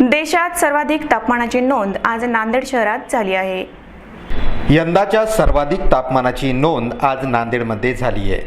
देशात सर्वाधिक तापमानाची नोंद आज नांदेड शहरात झाली आहे. यंदाच्या सर्वाधिक तापमानाची नोंद आज नांदेडमध्ये झाली आहे.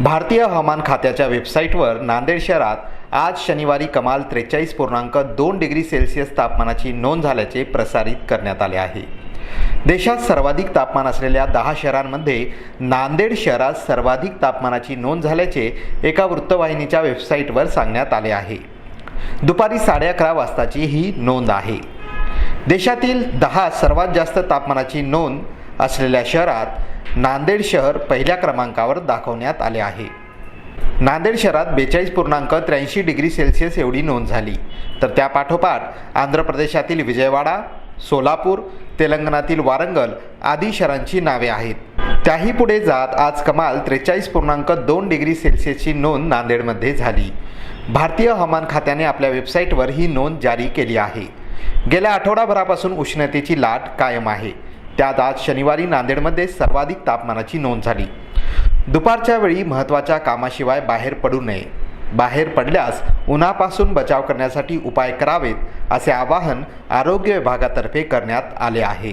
भारतीय हवामान खात्याच्या वेबसाईटवर नांदेड शहरात आज शनिवारी कमाल त्रेचाळीस पूर्णांक दोन डिग्री सेल्सिअस तापमानाची नोंद झाल्याचे प्रसारित करण्यात आले आहे. देशात सर्वाधिक तापमान असलेल्या दहा शहरांमध्ये नांदेड शहरात सर्वाधिक तापमानाची नोंद झाल्याचे एका वृत्तवाहिनीच्या वेबसाईटवर सांगण्यात आले आहे. दुपारी साडे अकरा वाजताची ही नोंद आहे. देशातील दहा सर्वात जास्त तापमानाची नोंद असलेल्या शहरात नांदेड शहर पहिल्या क्रमांकावर दाखवण्यात आले आहे. नांदेड शहरात बेचाळीस पूर्णांक त्र्याऐंशी डिग्री सेल्सिअस एवढी नोंद झाली. तर त्यापाठोपाठ आंध्र प्रदेशातील विजयवाडा सोलापूर तेलंगणातील वारंगल आदी शहरांची नावे आहेत. त्याही पुढे जात आज कमाल त्रेचाळीस पूर्णांक दोन डिग्री सेल्सिअसची नोंद नांदेडमध्ये झाली. भारतीय हवामान खात्याने आपल्या वेबसाईटवर ही नोंद जारी केली आहे. गेल्या आठवडाभरापासून उष्णतेची लाट कायम आहे. त्यात आज शनिवारी नांदेडमध्ये सर्वाधिक तापमानाची नोंद झाली. दुपारच्या वेळी महत्त्वाच्या कामाशिवाय बाहेर पडू नये. बाहेर पडल्यास उन्हापासून बचाव करण्यासाठी उपाय करावेत असे आवाहन आरोग्य विभागातर्फे करण्यात आले आहे.